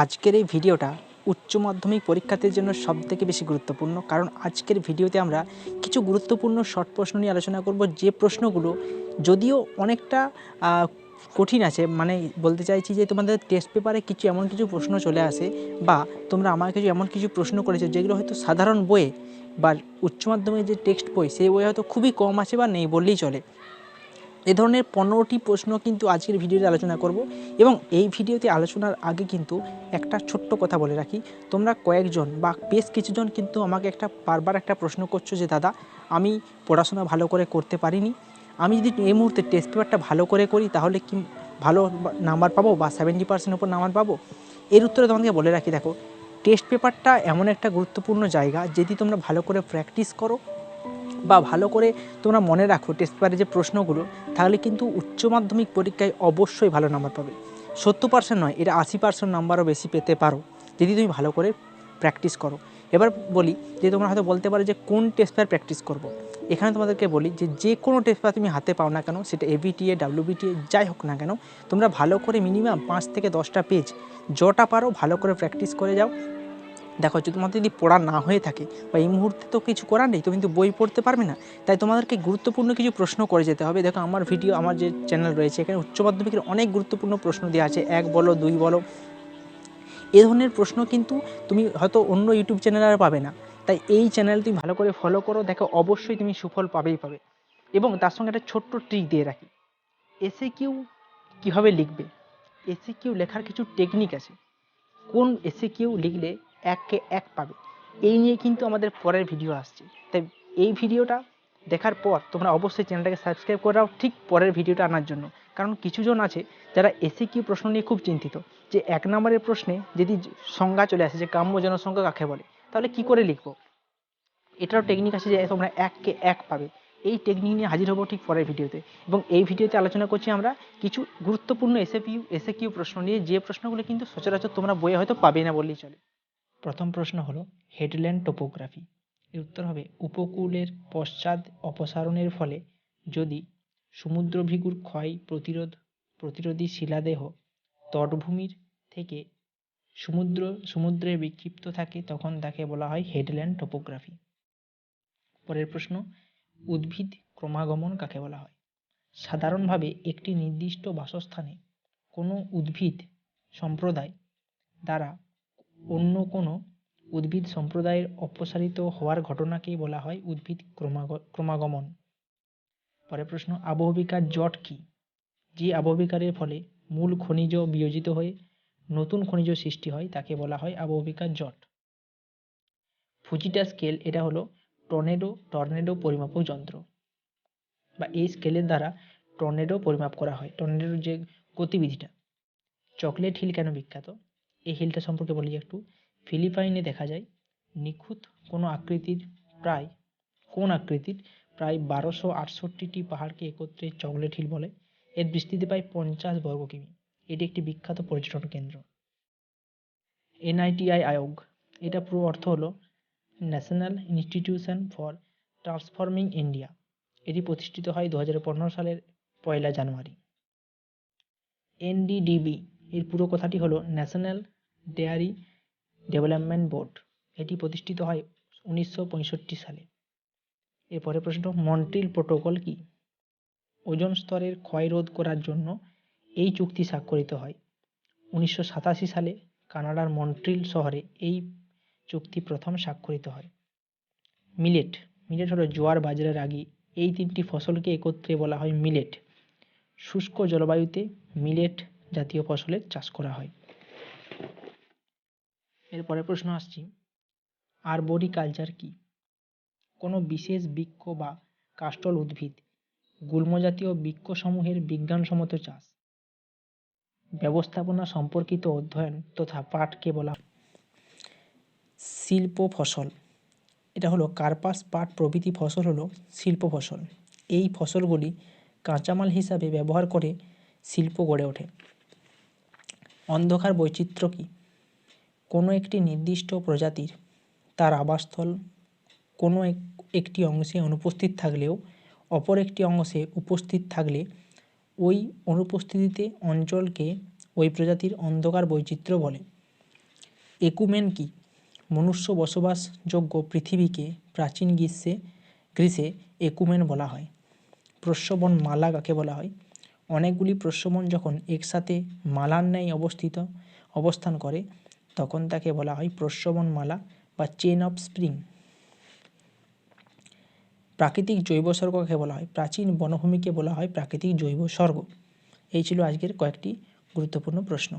আজকের এই ভিডিওটা উচ্চ মাধ্যমিক পরীক্ষার্থীর জন্য সবথেকে বেশি গুরুত্বপূর্ণ, কারণ আজকের ভিডিওতে আমরা কিছু গুরুত্বপূর্ণ শর্ট প্রশ্ন নিয়ে আলোচনা করব। যে প্রশ্নগুলো যদিও অনেকটা কঠিন আছে মানে বলতে চাইছি যে তোমাদের টেস্ট পেপারে কিছু এমন কিছু প্রশ্ন চলে আসে বা তোমরা আমার কিছু এমন কিছু প্রশ্ন করেছ যেগুলো হয়তো সাধারণ বইয়ে বা উচ্চ মাধ্যমিকের যে টেক্সট বই, সেই বই হয়তো খুবই কম আছে বা নেই বললেই চলে। এ ধরনের পনেরোটি প্রশ্ন কিন্তু আজকের ভিডিওতে আলোচনা করব এবং এই ভিডিওতে আলোচনার আগে কিন্তু একটা ছোট্ট কথা বলে রাখি। তোমরা কয়েকজন বা বেশ কিছুজন কিন্তু আমাকে একটা বারবার একটা প্রশ্ন করছ যে, দাদা, আমি পড়াশোনা ভালো করে করতে পারিনি। আমি যদি এই মুহূর্তে টেস্ট পেপারটা ভালো করে করি, তাহলে কি ভালো নাম্বার পাবো বা সেভেন্টি পার্সেন্ট উপর নাম্বার পাবো? এর উত্তরে তোমাকে বলে রাখি, দেখো টেস্ট পেপারটা এমন একটা গুরুত্বপূর্ণ জায়গা যদি তোমরা ভালো করে প্র্যাকটিস করো। বা ভালো করে তোমরা মনে রাখো টেস্ট পেপারে যে প্রশ্নগুলো, তাহলে কিন্তু উচ্চ মাধ্যমিক পরীক্ষায় অবশ্যই ভালো নাম্বার পাবে। সত্তর পার্সেন্ট নয়, এটা আশি পার্সেন্ট নাম্বারও বেশি পেতে পারো, যদি তুমি ভালো করে প্র্যাকটিস করো। এবার বলি যে তোমরা হয়তো বলতে পারো যে কোন টেস্ট পেপার প্র্যাকটিস করব। এখানে তোমাদেরকে বলি যে যে কোনো টেস্ট পেপার তুমি হাতে পাও না কেন, সেটা এবিটিএ ডাব্লিউবিটিএ যাই হোক না কেন, তোমরা ভালো করে মিনিমাম পাঁচ থেকে দশটা পেজ যটা পারো ভালো করে প্র্যাকটিস করে যাও। দেখো, যদি তোমাদের যদি পড়া না হয়ে থাকে বা এই মুহূর্তে তো কিছু করার নেই, তুমি কিন্তু বই পড়তে পারবে না, তাই তোমাদেরকে গুরুত্বপূর্ণ কিছু প্রশ্ন করে যেতে হবে। দেখো, আমার ভিডিও আমার যে চ্যানেল রয়েছে, এখানে উচ্চ মাধ্যমিকের অনেক গুরুত্বপূর্ণ প্রশ্ন দেওয়া আছে, এক বলো, দুই বলো। এ ধরনের প্রশ্ন কিন্তু তুমি হয়তো অন্য ইউটিউব চ্যানেল আর পাবে না, তাই এই চ্যানেল তুমি ভালো করে ফলো করো, দেখো, অবশ্যই তুমি সুফল পাবেই পাবে। এবং তার সঙ্গে একটা ছোট্ট ট্রিক দিয়ে রাখি এসে কিউ কীভাবে লিখবে? এসে কিউ লেখার কিছু টেকনিক আছে। কোন এসে কিউ লিখলে এককে এক পাবে। এই নিয়ে কিন্তু আমাদের পরের ভিডিও আসছে। তাই এই ভিডিওটা দেখার পর তোমরা অবশ্যই চ্যানেলটাকে সাবস্ক্রাইব করে রাও ঠিক পরের ভিডিওটা আনার জন্য। কারণ কিছুজন আছে যারা এসে কিউ প্রশ্ন নিয়ে খুব চিন্তিত যে এক নম্বরের প্রশ্নে যদি সংজ্ঞা চলে আসে যে কাম্য জনসংখ্যা কাকে বলে, তাহলে কি করে লিখব? এটারও টেকনিক আছে যে তোমরা এককে এক পাবে। এই টেকনিক নিয়ে হাজির হব ঠিক পরের ভিডিওতে এবং এই ভিডিওতে আলোচনা করছি আমরা কিছু গুরুত্বপূর্ণ এসে পিউ এসে কিউ প্রশ্ন নিয়ে। যে প্রশ্নগুলো কিন্তু সচরাচর তোমরা বইয়ে হয়তো পাবে না বললেই চলে। প্রথম প্রশ্ন হলো, হেডল্যান্ড টোপোগ্রাফি এর উত্তর হবে, উপকূলের পশ্চাৎ অপসারণের ফলে যদি সমুদ্রভৃগুর ক্ষয় প্রতিরোধ, প্রতিরোধী শিলাদেহ তটভূমির থেকে সমুদ্র, সমুদ্রে বিক্ষিপ্ত থাকে, তখন তাকে বলা হয় হেডল্যান্ড টোপোগ্রাফি পরের প্রশ্ন, উদ্ভিদ ক্রমাগমন কাকে বলা হয়? সাধারণভাবে একটি নির্দিষ্ট বাসস্থানে কোনো উদ্ভিদ সম্প্রদায় দ্বারা অন্য কোনো উদ্ভিদ সম্প্রদায়ের অপসারিত হওয়ার ঘটনাকেই বলা হয় উদ্ভিদ ক্রমাগ- ক্রমাগমন। পরের প্রশ্ন, আবহবিকার জট কি? যে আবহবিকারের ফলে মূল খনিজ বিয়োজিত হয়ে নতুন খনিজ সৃষ্টি হয়, তাকে বলা হয় আবহবিকার জট। ফুজিটা স্কেল, এটা হলো টর্নেডো টর্নেডো পরিমাপক যন্ত্র। বা এই স্কেলের দ্বারা টর্নেডো পরিমাপ করা হয়, টর্নেডোর যে গতিবিধিটা। চকলেট হিল কেন বিখ্যাত? এই হিলটা সম্পর্কে বলি একটু। ফিলিপাইনে দেখা যায়, নিখুঁত কোনো আকৃতির প্রায়, কোন আকৃতির প্রায় বারোশো আটষট্টিটি পাহাড়কে একত্রে চকলেট হিল বলে। এর বিস্তৃতি প্রায় পঞ্চাশ বর্গ কিমি। এটি একটি বিখ্যাত পর্যটন কেন্দ্র। এনআইটিআই আয়োগ। এটা পুরো অর্থ হলো national institution for transforming India. এটি প্রতিষ্ঠিত হয় দু হাজার পনেরো সালের পয়লা জানুয়ারি। এনডিডিবি, এর পুরো কথাটি হলো ন্যাশনাল ডেয়ারি ডেভেলপমেন্ট বোর্ড। এটি প্রতিষ্ঠিত হয় উনিশশো পঁয়ষট্টি সালে। এরপরে প্রশ্ন, মন্ট্রিল প্রোটোকল কি? ওজন স্তরের ক্ষয় রোধ করার জন্য এই চুক্তি স্বাক্ষরিত হয়। উনিশশো সাতাশি সালে কানাডার মন্ট্রিল শহরে এই চুক্তি প্রথম স্বাক্ষরিত হয়। মিলেট মিলেট হলো জোয়ার বাজরা রাগি এই তিনটি ফসলকে একত্রে বলা হয় মিলেট। শুষ্ক জলবায়ুতে মিলেট জাতীয় ফসলের চাষ করা হয়। এরপরে প্রশ্ন আসছি আরবোরিকালচার কি? কোনো বিশেষ বৃক্ষ বা কাস্টল উদ্ভিদ গুল্মজাতীয় বৃক্ষসমূহের বিজ্ঞানসম্মত চাষ? ব্যবস্থাপনা সম্পর্কিত অধ্যয়ন তথা পাঠকে বলা শিল্প ফসল এটা হলো কার্পাস, পাট, প্রভৃতি ফসল হলো শিল্প ফসল এই ফসলগুলি কাঁচামাল হিসাবে ব্যবহার করে শিল্প গড়ে ওঠে। অন্ধকার বৈচিত্র্য কী? কোনো একটি নির্দিষ্ট প্রজাতির তার আবাসস্থল, কোনো এক- একটি অংশে অনুপস্থিত থাকলেও অপর একটি অংশে উপস্থিত থাকলে ওই অনুপস্থিতিতে অঞ্চলকে ওই প্রজাতির অন্ধকার বৈচিত্র্য বলে। একুমেন কি? মনুষ্য বসবাসযোগ্য পৃথিবীকে প্রাচীন গ্রীষ্মে গ্রীসে একুমেন বলা হয়। প্রস্রবণ মালা কাকে বলা হয়? অনেকগুলি প্রস্রবণ যখন একসাথে মালার ন্যায় অবস্থিত, অবস্থান করে তখন তাকে বলা হয় প্রস্রবণ মালা বা চেন অফ স্প্রিং প্রাকৃতিক জৈব স্বর্গকে বলা হয়, প্রাচীন বনভূমিকে বলা হয় প্রাকৃতিক জৈব স্বর্গ। এই ছিল আজকের কয়েকটি গুরুত্বপূর্ণ প্রশ্ন।